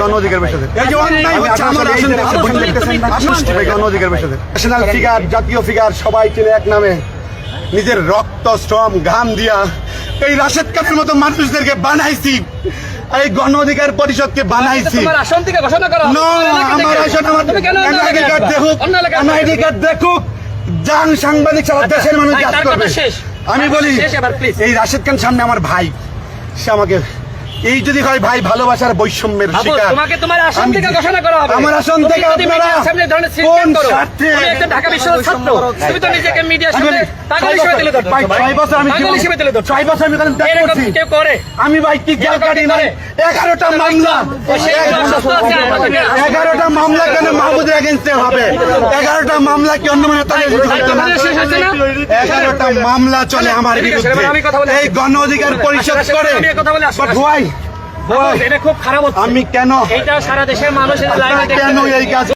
গণ অধিকার পরিষদের গণ অধিকার পরিষদের ন্যাশনাল ফিগার জাতীয় ফিগার সবাই চেনে এক নামে। নিজের রক্ত শ্রম ঘাম দিয়া এই রাশেদ মতো মানুষদেরকে বানাইছি। এই গণ অধিকার পরিষদকে বানাইছি। আমার আসন আমার কার্ড দেখুক অন্য এলাকায় কার্ড দেখুক যান সাংবাদিক সারা দেশের মানুষ কাজ করবে। আমি বলি। এই রাশেদ খান সামনে আমার ভাই। সে আমাকে এই যদি হয় ভাই ভালোবাসার বৈষম্যের শিকার। তোমাকে তোমার আসন থেকে ঘোষণা করা হবে। আমার আসন থেকে আপনারা সামনে ধরনের কোন স্বার্থে? তুমি একটা ঢাকা বিশ্ববিদ্যালয়ের ছাত্র। তুমি তো নিজেকে মিডিয়ার আমি সামনে পাগল হিসেবে তুলে ধরছো ভাই, ভাই। ছয় বছর আমি পাগল হিসেবে তুলে ধরছো ছয় বছর আমি এখানে ত্যাগ করছি। কেউ করে। আমি ভাই কি জেল কাটি নাই। করে? এগারোটা মামলা। ও সেই সত্য আছে, আমাকে আসতে এগারোটা মামলা কেন মাহমুদের এগেনস্টে হবে? এগারোটা মামলা কি অন্য মানে? এগারোটা মামলা চলে আমার বিরুদ্ধে। এই গণ অধিকার পরিষদ করে কথা এটা খুব খারাপ আমি কেন এটা সারা দেশের মানুষের লাইনে কেন এই কাজ